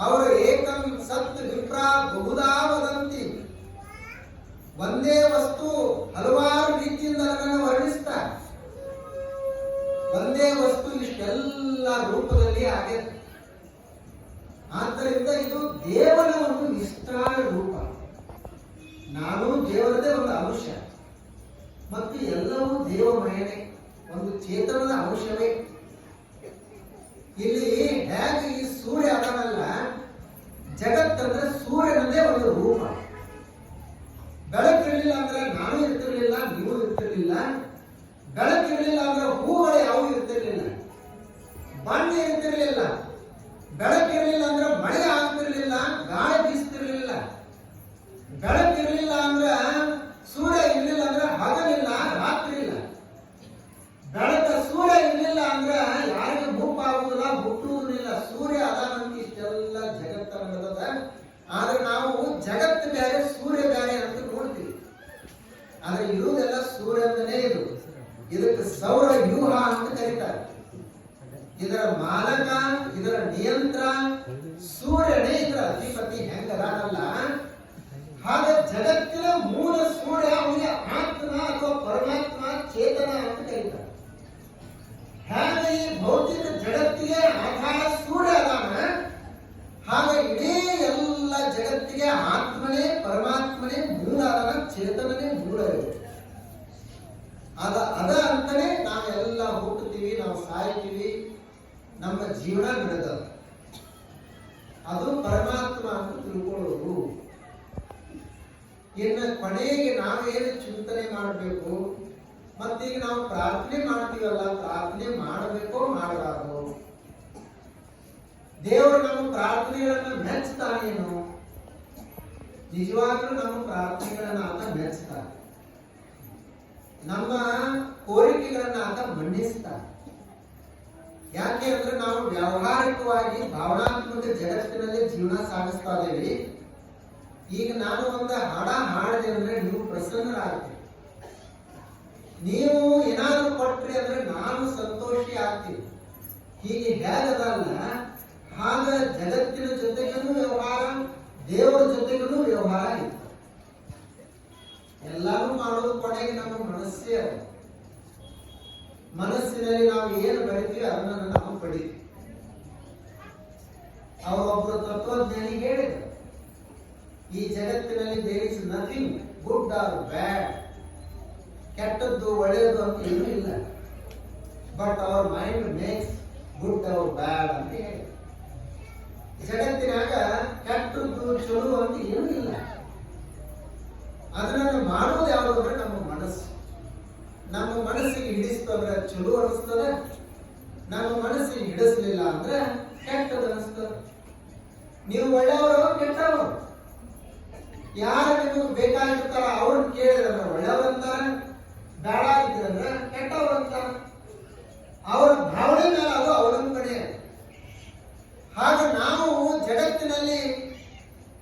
ಅವರು ಏಕಂ ಸತ್ ವಿಪ್ರಾ ಬಹುದಾವದಂತಿ. ಒಂದೇ ವಸ್ತು ಹಲವಾರು ರೀತಿಯಿಂದ ನನ್ನನ್ನು ವರ್ಣಿಸ್ತಾ ಒಂದೇ ವಸ್ತು ಇಷ್ಟೆಲ್ಲ ರೂಪದಲ್ಲಿ ಆಗಿದೆ ಆದ್ದರಿಂದ ಇದು ದೇವನ ಒಂದು ನಿಷ್ಠಾನ ರೂಪ. ನಾನು ದೇವರದೇ ಒಂದು ಅಂಶ. ಮತ್ತು ಎಲ್ಲವೂ ದೇವಮಯನೇ. ಒಂದು ಚೇತನದ ಅಂಶವೇ. ಇಲ್ಲಿ ಜಗತ್ತಂದ್ರೆ ಸೂರ್ಯನದೇ ಒಂದು ರೂಪ. ಬೆಳಕಿರಲಿಲ್ಲ ಅಂದ್ರೆ ನಾನು ಇರ್ತಿರ್ಲಿಲ್ಲ, ನೀವು ಇರ್ತಿರ್ಲಿಲ್ಲ. ಬೆಳಕಿರಲಿಲ್ಲ ಅಂದ್ರೆ ಹೂಗಳು ಯಾವ ಇರ್ತಿರ್ಲಿಲ್ಲ. ಬಣ್ಣ ಇರ್ತಿರ್ಲಿಲ್ಲ. ಬೆಳಕಿರಲಿಲ್ಲ ಅಂದ್ರೆ ಮಳೆ ಆಗ್ತಿರ್ಲಿಲ್ಲ, ಗಾಳಿ ಬೀಸ್ತಿರ್ಲಿಲ್ಲ ಬೆಳಕಿರಲಿಲ್ಲ ಅಂದ್ರೆ ಸೂರ್ಯ ಇರಲಿಲ್ಲ ಅಂದ್ರೆ ಹಗಲಿಲ್ಲ ರಾತ್ರಿ ಇಲ್ಲ ಬೆಳಕ ಸೂರ್ಯ ಇರಲಿಲ್ಲ ಅಂದ್ರೆ ಯಾರಿಗೆ ಭೂಪ ಆಗುವುದಿಲ್ಲ ಹುಟ್ಟುವುದಿಲ್ಲ ಸೂರ್ಯ ಅದಾನಂತ ಇಷ್ಟೆಲ್ಲ ಜಗತ್ತ ನಡೆದದ ಆದ್ರೆ ನಾವು ಜಗತ್ತು ಬೇರೆ ಸೂರ್ಯ ಬೇರೆ ಅಂತ ನೋಡ್ತೀವಿ ಆದ್ರೆ ಇರುವುದೆಲ್ಲ ಸೂರ್ಯಂದನೇ ಇದು ಇದಕ್ಕೆ ಸೌರ ವ್ಯೂಹ ಅಂತ ಕರೀತಾರೆ. ಇದರ ಮಾಲಕ, ಇದರ ನಿಯಂತ್ರ, ಸೂರ್ಯನೇ ಇದರ ಅಧಿಪತಿ, ಹೆಂಗದಾನಲ್ಲ? ಹಾಗೆ ಜಗತ್ತಿನ ಮೂಲ ಸೂರ್ಯ, ಅವನಿಗೆ ಆತ್ಮ ಅಥವಾ ಪರಮಾತ್ಮ, ಚೇತನ ಅಂತ ಕರೀತಾರೆ. ಹಾಗೆ ಈ ಭೌತಿಕ ಜಗತ್ತಿಗೆ ಆಧಾರ ಸೂರ್ಯ ಚೇತನನೇ ಮೂಲ ಇರುತ್ತೆ ಅದ ಅದ ಅಂತಾನೆ ನಾವೆಲ್ಲ ಹುಟ್ಟುತ್ತೀವಿ, ನಾವು ಸಾಯ್ತೀವಿ, ನಮ್ಮ ಜೀವನ ಬಿಡದ ಅದು ಪರಮಾತ್ಮ ಅಂತ ತಿಳ್ಕೊಳ್ಳೋದು. ಇನ್ನು ಕೊನೆಗೆ ನಾವೇನು ಚಿಂತನೆ ಮಾಡಬೇಕು ಮತ್ತೀಗ ನಾವು ಪ್ರಾರ್ಥನೆ ಮಾಡ್ತೀವಲ್ಲ, ಪ್ರಾರ್ಥನೆ ಮಾಡಬೇಕೋ ಮಾಡಬಾರ್ದು? ದೇವರು ನಮ್ಮ ಪ್ರಾರ್ಥನೆಗಳನ್ನು ಮೆಚ್ಚುತ್ತಾನೇನು ನಿಜವಾಗ್ಲೂ ನಮ್ಮ ಮೆಚ್ಚುತ್ತಾನೆ ನಮ್ಮ ಕೋರಿಕೆಗಳನ್ನ ಆತ ಮನ್ನಿಸ್ತಾನೆ ಯಾಕೆ ಅಂದ್ರೆ ನಾವು ವ್ಯಾವಹಾರಿಕವಾಗಿ ಭಾವನಾತ್ಮಕ ಜಗತ್ತಿನಲ್ಲಿ ಜೀವನ ಸಾಗಿಸ್ತಾ ಇದ್ದೀವಿ. ಈಗ ನಾನು ಒಂದು ಹಾಡ ಹಾಡಿದೆ ಅಂದ್ರೆ ನೀವು ಪ್ರಸನ್ನರಾಗ್ತೀವಿ ನೀವು ಏನಾದರೂ ಕೊಟ್ರಿ ಅಂದ್ರೆ ನಾನು ಸಂತೋಷಿ ಆಗ್ತೀನಿ. ಹೀಗೆ ಹೇಗದಲ್ಲ ಹಾಗ ಜಗತ್ತಿನ ಜೊತೆಗೂ ವ್ಯವಹಾರ, ದೇವರ ಜೊತೆಗೂ ವ್ಯವಹಾರ ಇತ್ತು ಎಲ್ಲಾನು ಮಾಡೋದು ಕೊನೆಗೆ ನಮ್ಮ ಮನಸ್ಸೇ ಮನಸ್ಸಿನಲ್ಲಿ ನಾವು ಏನು ಬರಿತೀವಿ ಅದನ್ನ ನಾವು ಪಡಿ. ಅವರೊಬ್ಬರು ತತ್ವಜ್ಞಾನಿ ಹೇಳಿದ್ರು. ಈ ಜಗತ್ತಿನಲ್ಲಿ there is nothing good or bad ಕೆಟ್ಟದ್ದು ಒಳ್ಳೆಯದು ಅಂತ ಏನೂ ಇಲ್ಲ. But our mind makes good or bad ಅಂತ ಹೇಳಿ ಜಗತ್ತಿನಾಗ ಕೆಟ್ಟದ್ದು ಚಲೋ ಅಂತ ಏನೂ ಇಲ್ಲ. ಅದನ್ನು ಮಾಡೋದು ಯಾವುದು ಅಂದ್ರೆ ನಮ್ಮ ಮನಸ್ಸು. ನಮ್ಮ ಮನಸ್ಸಿಗೆ ಹಿಡಿಸ್ತಂದ್ರೆ ಚಲೋ ಅನಿಸ್ತದೆ. ನಮ್ಮ ಮನಸ್ಸಿಗೆ ಹಿಡಿಸ್ಲಿಲ್ಲ ಅಂದ್ರೆ ಕೆಟ್ಟದ ಅನಿಸ್ತದ. ನೀವು ಒಳ್ಳೆಯವರು ಕೆಟ್ಟವರು. ಯಾರು ನಿಮಗೆ ಬೇಕಾಗಿರ್ತಾರ ಅವ್ರನ್ನ ಕೇಳಿದ್ರೆ ಒಳ್ಳೆಯವ್ರು ಅಂತಾರ, ಬೇಡ ಇದ್ರಂದ್ರೆ ಕೆಟ್ಟವ್ರು ಅಂತಾರ. ಅವರ ಭಾವನೆ ಮೇಲೆ ಅದು ಅವಲಂಬನೆ. ಹಾಗೆ ನಾವು ಜಗತ್ತಿನಲ್ಲಿ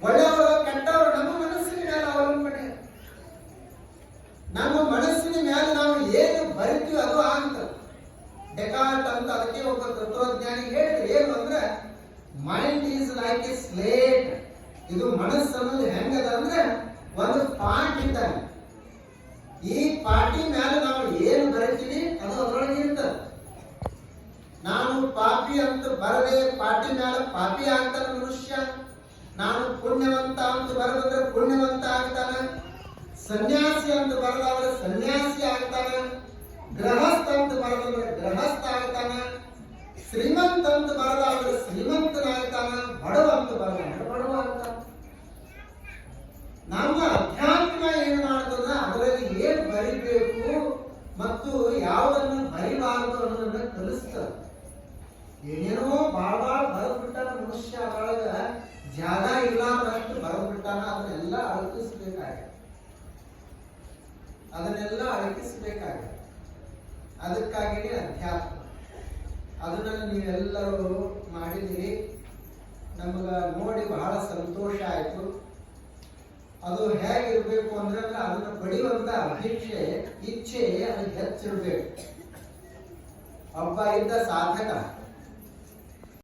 ಒಳ್ಳೆಯವರು ಕೆಟ್ಟವರು ನಮ್ಮ ಮನಸ್ಸಿನ ಮೇಲೆ ಅವಲಂಬನೆ ನಮ್ಮ ಮನಸ್ಸಿನ ಮೇಲೆ ನಾವು ಏನು ಬರಿತೀವಿ ಅದು ಆಗ್ತದೆ ಡೆಕಾಲ್ಟ್ ಅಂತ ಅದಕ್ಕೆ ಒಬ್ಬ ತತ್ವಜ್ಞಾನಿ ಹೇಳಿದ್ರು, ಏನು ಅಂದ್ರೆ mind is like a slate ಇದು ಮನಸ್ಸು ಅನ್ನೋದು ಹೆಂಗದ ಅಂದ್ರೆ, ಒಂದು ಪಾಟ್ ಇದ್ದಂಗೆ ಈ ಪಾಟಿ ಮೇಲೆ ನಾವು ಏನು ಬರೀತೀವಿ ಅದು ಅದರೊಳಗೆ ಇರ್ತದೆ. ನಾನು ಪಾಪಿ ಅಂತ ಬರದೆ ಪಾಟಿ ಮೇಲೆ ಪಾಪಿ ಆಗ್ತಾನೆ ಮನುಷ್ಯ. ನಾನು ಪುಣ್ಯವಂತ ಅಂತ ಬರದಂದ್ರೆ ಪುಣ್ಯವಂತ ಆಗ್ತಾನೆ. ಸನ್ಯಾಸಿ ಅಂತ ಬರದಾದ್ರೆ ಸನ್ಯಾಸಿ ಆಗ್ತಾನೆ. ಗೃಹಸ್ಥ ಅಂತ ಬರದಂದ್ರೆ ಆಗ್ತಾನ ಶ್ರೀಮಂತ ಅಂತ ಬರದಾದ್ರೆ ಶ್ರೀಮಂತನಾಗ್ತಾನ ಬಡವ ಅಂತ ಬರದಾದ್ರೆ ಬಡವ ಅಂತ ನಮ್ಮ ಅಧ್ಯಾತ್ಮ ಏನ್ ಮಾಡ್ತದ ಅದರಲ್ಲಿ ಏನ್ ಬರಿಬೇಕು ಮತ್ತು ಯಾವುದನ್ನು ಬರಿಬಾರದು ಅನ್ನೋದನ್ನ ಕಲಿಸ್ತದ ಏನೇನೋ ಬಾಳ ಬಾಳ ಬರೆದ್ಬಿಟ್ಟಾನ ಮನುಷ್ಯ ಒಳಗ ಜಾಗ ಇಲ್ಲ ಅನ್ನಷ್ಟು ಬರೆದ್ಬಿಟ್ಟಾನ, ಅದನ್ನೆಲ್ಲ ಅಳಕಿಸ್ಬೇಕಾಗ ಅದನ್ನೆಲ್ಲ ಅಳಕಿಸ್ಬೇಕಾಗ ಅದಕ್ಕಾಗಿಯೇ ಅಧ್ಯಾತ್ಮ. ಅದನ್ನ ನೀವೆಲ್ಲರೂ ಮಾಡಿದ್ರಿ ನಮಗ ನೋಡಿ ಬಹಳ ಸಂತೋಷ ಆಯಿತು. ಅದು ಹೇಗಿರ್ಬೇಕು ಅಂದ್ರೆ ಅದನ್ನ ಪಡೆಯುವಂತ ಅಭಿಕ್ಷೆ, ಇಚ್ಛೆ ಅದು ಹೆಚ್ಚಿರ್ಬೇಕು. ಒಬ್ಬ ಇದ್ದ ಸಾಧಕ.